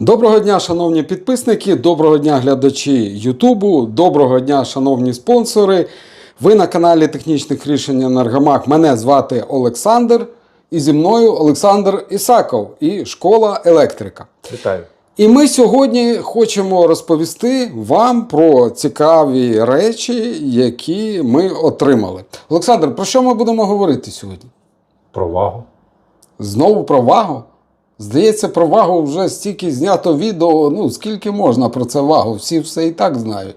Доброго дня, шановні підписники, доброго дня, глядачі Ютубу, доброго дня, шановні спонсори. Ви на каналі Технічних рішень Енергомаг. Мене звати Олександр. І зі мною Олександр Ісаков і школа електрика. Вітаю. І ми сьогодні хочемо розповісти вам про цікаві речі, які ми отримали. Олександр, про що ми будемо говорити сьогодні? Про вагу. Знову про вагу? Здається, про вагу вже стільки знято відео. Ну, скільки можна про це вагу? Всі все і так знають.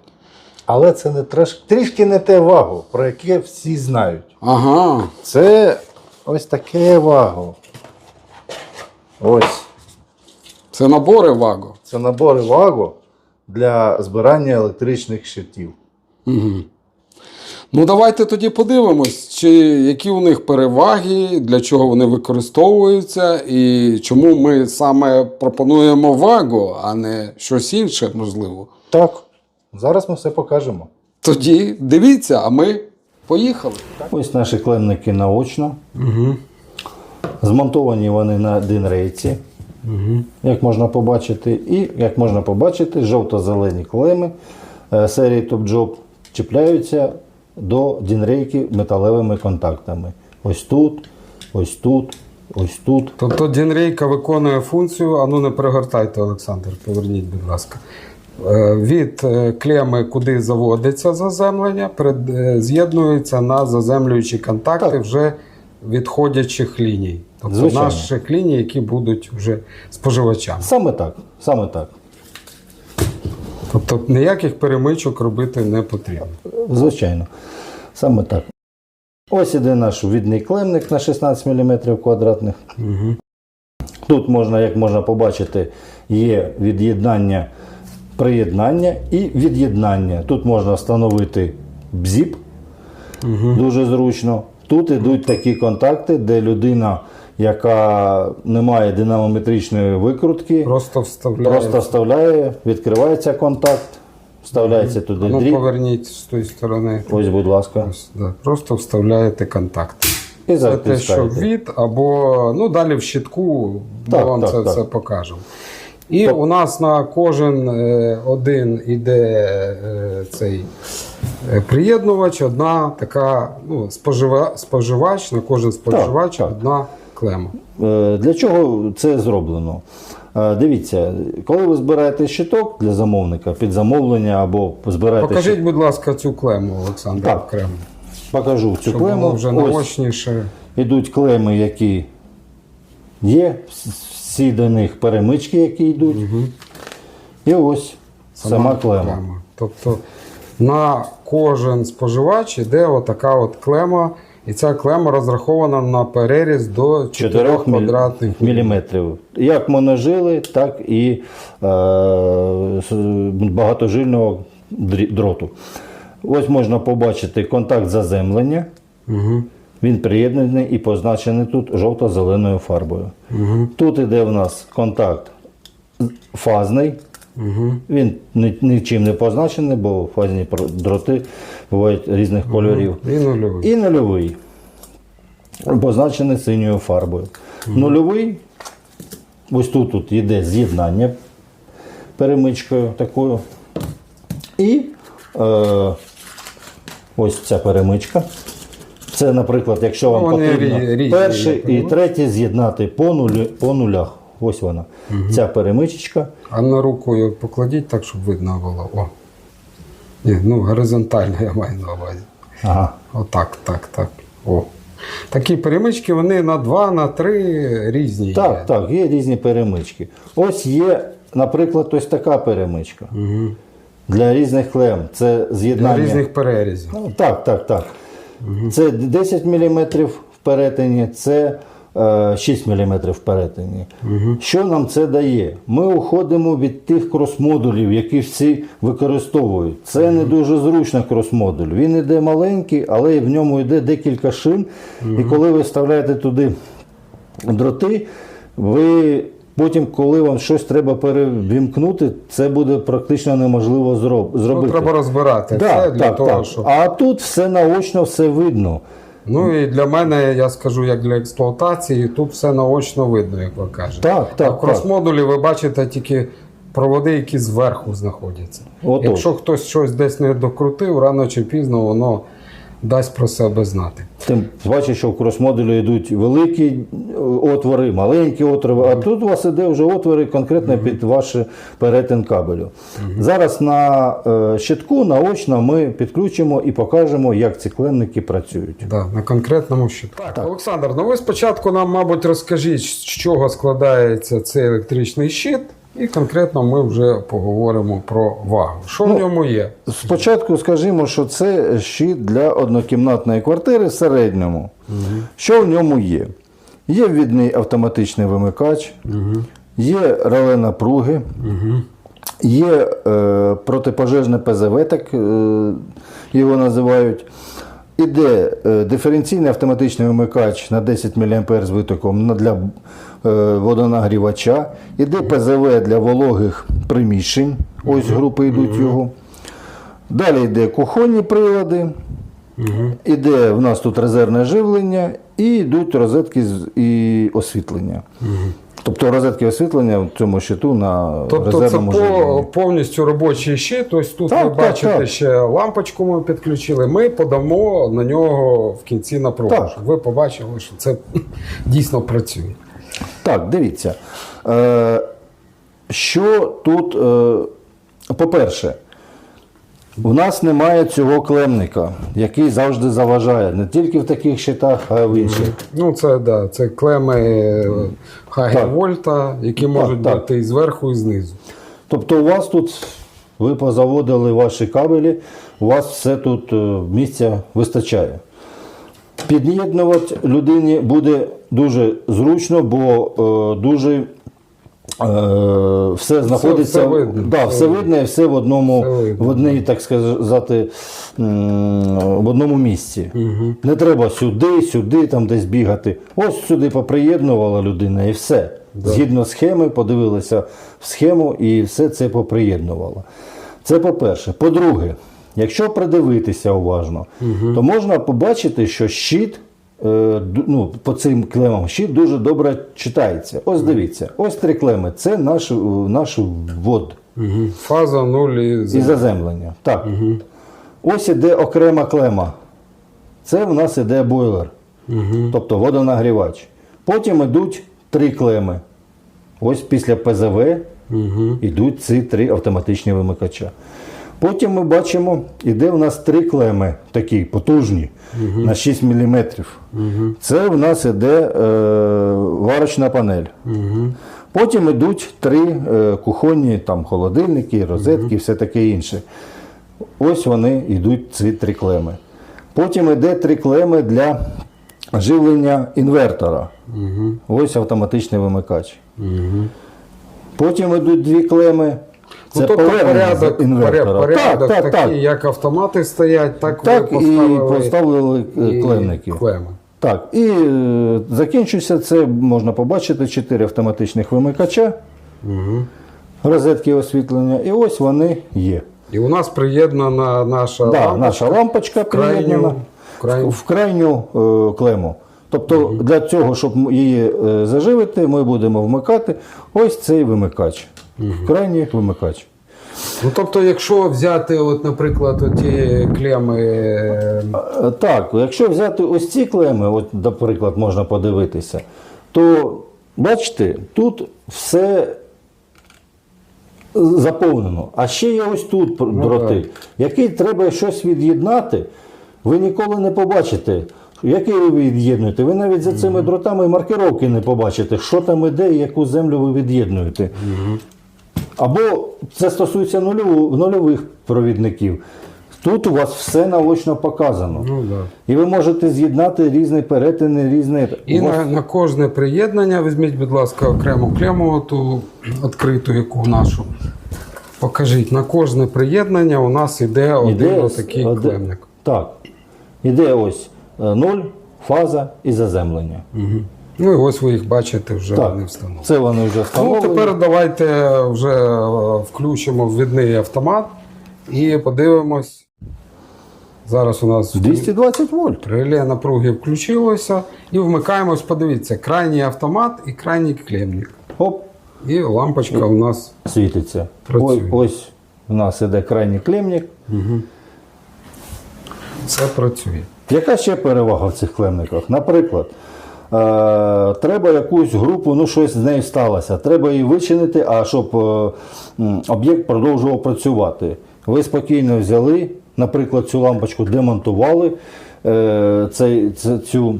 Але це не треш... трішки не те вагу, про яке всі знають. Ага. Це ось таке вагу. Ось. Це набори вагу. Це набори вагу для збирання електричних щитів. Ну, давайте тоді подивимось, чи які у них переваги, для чого вони використовуються, і чому ми саме пропонуємо вагу, а не щось інше, можливо. Так, зараз ми все покажемо. Тоді дивіться, а ми поїхали. Ось наші клемники наочно. Угу. Змонтовані вони на динрейці, Угу. як можна побачити. І, як можна побачити, жовто-зелені клеми е, серії Top Job чіпляються до дінрейки металевими контактами. Ось тут, ось тут, ось тут. Тобто Дінрейка виконує функцію, а ну не перегортайте, Олександр, поверніть, будь ласка. Е, Від е, клеми, куди заводиться заземлення, е, з'єднується на заземлюючі контакти Так. вже відходячих ліній. Тобто Звичайно. наших ліній, які будуть вже споживачами. Саме так. Саме так. Тобто ніяких перемичок робити не потрібно. Звичайно. Саме так. Ось іде наш відний клемник на 16 мм квадратних. Угу. Тут можна, як можна побачити, є від'єднання, приєднання і від'єднання. Тут можна встановити бзіп, дуже зручно. Тут йдуть такі контакти, де людина, яка не має динамометричної викрутки, Просто вставляє. просто вставляє, відкривається контакт, вставляється туди ну, дріб. поверніть з тої сторони. Ось, будь ласка. Ось, да. Просто вставляєте контакти. І Це те, що від, або ну далі в щитку ми Так, вам так, це так. все покажемо. І Так. у нас на кожен е, один іде е, цей е, приєднувач, одна така ну, спожива, споживач, на кожен споживач так. одна клема. Для чого це зроблено? Е, Дивіться, коли ви збираєте щиток для замовника під замовлення або збираєте Покажіть, щит- будь ласка, цю клему, Олександр, Так. окремо. покажу цю Щоб клему. вже Ось наочніше. йдуть клеми, які є, всі до них перемички, які йдуть. І ось сама, клема. Тобто на кожен споживач іде отака от клема, і ця клема розрахована на переріз до 4 4 квадратних міліметрів. Як моножили, так і е, багатожильного дроту. Ось можна побачити контакт заземлення. Угу. Він приєднаний і позначений тут жовто-зеленою фарбою. Угу. Тут іде в нас контакт фазний. Угу. Він ні- нічим не позначений, бо фазні дроти бувають різних кольорів. І нульовий. І нульовий. Позначений синьою фарбою. Нульовий. Ось тут, тут йде з'єднання перемичкою такою. І е, ось ця перемичка. Це, наприклад, якщо вам вони потрібно рі- різні, перший і третій з'єднати по, нулі, по нулях. Ось вона. Ця перемичечка. А на руку її покладіть так, щоб видно було. О. Ні, ну горизонтально я маю на увазі. Ага. Отак, так, так. О. Такі перемички, вони на 2, на 3 різні. є. Так, так, є різні перемички. Ось є, наприклад, ось така перемичка. Угу. Для різних клем. Це з'єднання. Для різних перерізів. Ну, Так, так, так. Це 10 мм в перетині, це 6 мм в перетині. Що нам це дає? Ми уходимо від тих крос-модулів, які всі використовують. Це не дуже зручно крос-модуль. Він іде маленький, але в ньому йде декілька шин. І коли ви вставляєте туди дроти, ви потім, коли вам щось треба перевімкнути, це буде практично неможливо Ну, зробити. треба розбирати Так, це для так, того, так. щоб. А тут все наочно, все видно. Ну і для мене, я скажу, як для експлуатації, тут все наочно видно, як ви кажете. Так, а в крос-модулі ви бачите тільки проводи, які зверху знаходяться. Отож. Якщо хтось щось десь не докрутив, рано чи пізно воно дасть про себе знати. Тим бачиш, що в крос-модулі йдуть великі е, отвори, маленькі отвори, а тут у вас іде вже отвори конкретно під ваш перетин кабелю. Зараз на е, щитку наочно ми підключимо і покажемо, як ці клемники працюють. Да, на конкретному щитку. Так, Олександр, ну ви спочатку нам, мабуть, розкажіть, з чого складається цей електричний щит, і конкретно ми вже поговоримо про вагу. Що Ну, в ньому є? Спочатку скажімо, що це щит для однокімнатної квартири в середньому. Що в ньому є? Є ввідний автоматичний вимикач, є реле напруги, є е, протипожежне ПЗВ, так е, його називають. Іде е, диференційний автоматичний вимикач на 10 мА з витоком для е, водонагрівача. Іде ПЗВ для вологих приміщень. Ось групи йдуть його. Далі йде кухонні прилади. Іде в нас тут резервне живлення і йдуть розетки і освітлення. Тобто розетки освітлення в цьому щиту на Тобто це по, повністю робочий щит. Ось тут Так, ви так, бачите так. ще лампочку ми підключили. Ми подамо на нього в кінці напругу, Так. ви побачили, що це дійсно працює. Так, дивіться. Е, що тут, е, по-перше, в нас немає цього клемника, який завжди заважає, не тільки в таких щитах, а й в інших. Ну, це да, це клеми Хагенвольта, які можуть так. бути і зверху, і знизу. Тобто у вас тут, ви позаводили ваші кабелі, у вас все тут е, місця вистачає. Під'єднувати людині буде дуже зручно, бо е, дуже е, все знаходиться все видно, да, все все видно і все в одному, Все в одній, так сказати, в одному місці. Не треба сюди, сюди, там десь бігати. Ось сюди поприєднувала людина і все. Згідно схеми, подивилися в схему і все це поприєднувала. Це по-перше. По-друге, якщо придивитися уважно, то можна побачити, що щит. Е, Ну, по цим клемам щит дуже добре читається. Ось дивіться, ось три клеми. Це наш, е, наш ввод Фаза 0 і і заземлення. Так. Ось іде окрема клема. Це в нас іде бойлер, тобто водонагрівач. Потім йдуть три клеми. Ось після ПЗВ йдуть ці три автоматичні вимикача. Потім ми бачимо, іде в нас три клеми, такі потужні, на 6 мм. Це в нас іде е, варочна панель. Потім йдуть три е, кухонні там, холодильники, розетки, все таке інше. Ось вони йдуть ці три клеми. Потім йде три клеми для живлення інвертора. Ось автоматичний вимикач. Потім йдуть дві клеми. Це Ну, тобто порядок, інвертора. порядок так, так, такий, так. як автомати стоять, так, Так, ви і поставили, поставили і клемники. клеми. Так, і е, закінчується це, можна побачити, чотири автоматичних вимикача, розетки освітлення, і ось вони є. І у нас приєднана наша Да, лампочка наша лампочка крайню- приєднана крайню. в крайню е, клему. Тобто для цього, щоб її е, заживити, ми будемо вмикати ось цей вимикач. Крайній вимикач. Ну, тобто, якщо взяти, от, наприклад, оті клеми, е, Е, Так, якщо взяти ось ці клеми, от, наприклад, можна подивитися, то бачите, тут все заповнено. А ще є ось тут пр- дроти, які треба щось від'єднати, ви ніколи не побачите. Які ви від'єднуєте? Ви навіть за цими дротами маркировки не побачите, що там іде і яку землю ви від'єднуєте. Або це стосується нульових провідників. Тут у вас все наочно показано. ну, да. І ви можете з'єднати різні перетини, різні. і вас- на, на кожне приєднання візьміть, будь ласка, окрему клему, ту відкриту, яку нашу. Покажіть, на кожне приєднання у нас іде один Іде отакий один- клемник. Так. Іде ось е, нуль, фаза і заземлення. Ну і ось ви їх бачите, вже Так. вони встановлені. Це вони вже Ну, встановлені. тепер давайте вже е, включимо ввідний автомат і подивимось. Зараз у нас 220 вольт. реле напруги включилося і вмикаємось. Подивіться, крайній автомат і крайній клемник. Оп, І лампочка у нас світиться. Працює. Ось, ось у нас іде крайній клемник. все працює. Яка ще перевага в цих клемниках? Наприклад, треба якусь групу, ну щось з нею сталося. Треба її вичинити, а щоб е, об'єкт продовжував працювати. Ви спокійно взяли, наприклад, цю лампочку демонтували, е, цей, цю,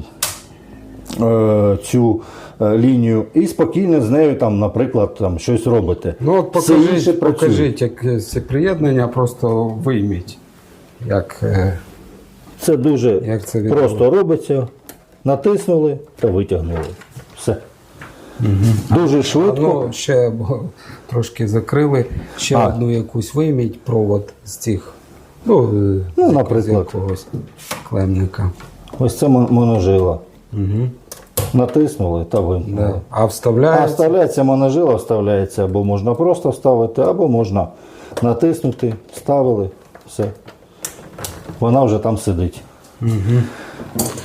е, цю е, лінію і спокійно з нею, там, наприклад, там, щось робите. Ну от покажіть, покажіть як це приєднання, просто вийміть. Як, е, Це дуже Як це просто робиться. Натиснули та витягнули. Все. Дуже швидко. ну, ще трошки закрили, ще А. одну якусь вийміть провод з цих. Ну, Ну, з наприклад. якогось клемника. Ось це моножила. Угу. Натиснули та вимкнули. Да. А А вставляється. вставляється моножила, вставляється або можна просто вставити, або можна натиснути, вставили, все. Вона вже там сидить.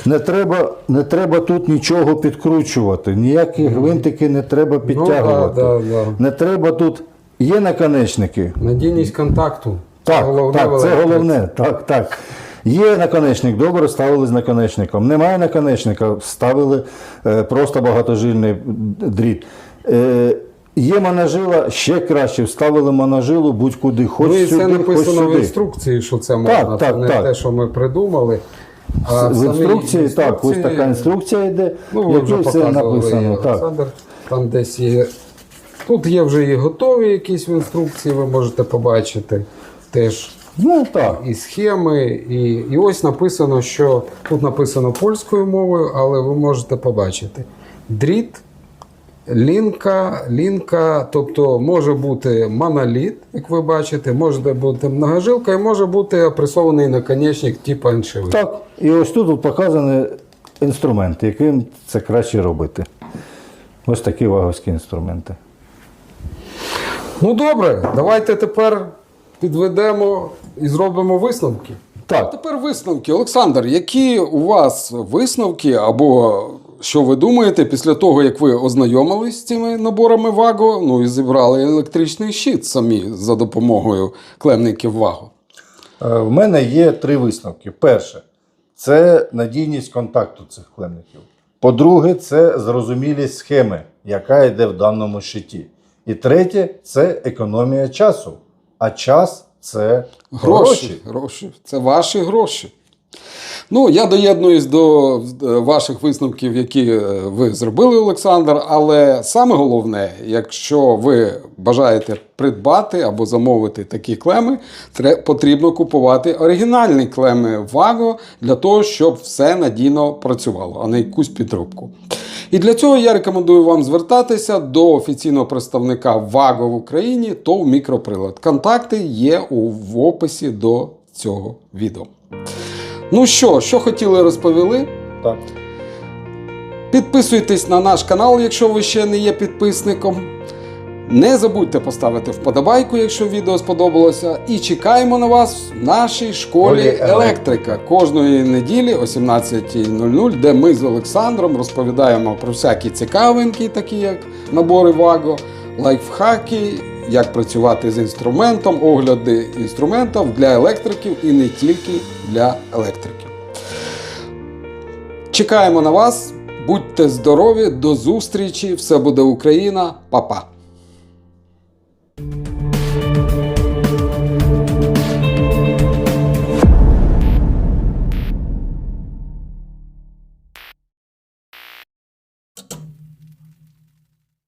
Не, треба, не треба тут нічого підкручувати, ніякі гвинтики не треба підтягувати. Ну, да, да. Не треба тут. Є наконечники. Надійність контакту. Так, головне так, це головне. Так, так. Є наконечник, добре ставили з наконечником. Немає наконечника, ставили е, просто багатожильний дріт. Е, є моножила, ще краще, вставили моножилу будь-куди, хоч Ну і сюди, це хоч написано в інструкції, що це можна. Так, так, це не так. те, що ми придумали. А В інструкції, інструкції, так, ось така інструкція йде, Ну, в якій все написано. Так. Там десь є. Тут є вже і готові якісь інструкції, ви можете побачити теж Ну так. і схеми. І, і ось написано, що тут написано польською мовою, але ви можете побачити. Дріт, лінка, лінка, тобто може бути моноліт, як ви бачите, може бути многожилка і може бути опресований наконечник типу аншевик. Так. І ось тут показаний інструмент, яким це краще робити. Ось такі ваговські інструменти. Ну добре, давайте тепер підведемо і зробимо висновки. Так. Тепер висновки. Олександр, які у вас висновки, або що ви думаєте після того, як ви ознайомились з цими наборами ВАГО, ну і зібрали електричний щит самі за допомогою клемників ВАГО? Е, В мене є три висновки. Перше, це надійність контакту цих клемників. По-друге, це зрозумілість схеми, яка йде в даному щиті. І третє це економія часу. А час це Гроші. Гроші. Це ваші гроші. Ну, я доєднуюсь до е, ваших висновків, які е, ви зробили, Олександр. Але саме головне, якщо ви бажаєте придбати або замовити такі клеми, потрібно купувати оригінальні клеми Vago для того, щоб все надійно працювало, а не якусь підробку. І для цього я рекомендую вам звертатися до офіційного представника Vago в Україні ТОВ Мікроприлад. Контакти є у, в описі до цього відео. Ну що, що хотіли розповіли? так. Підписуйтесь на наш канал, якщо ви ще не є підписником. Не забудьте поставити вподобайку, якщо відео сподобалося. І чекаємо на вас в нашій школі електрика кожної неділі о 17.00, де ми з Олександром розповідаємо про всякі цікавинки, такі як набори ВАГО, лайфхаки, як працювати з інструментом, огляди інструментів для електриків і не тільки для електриків. Чекаємо на вас. Будьте здорові, до зустрічі! Все буде Україна, Па-па!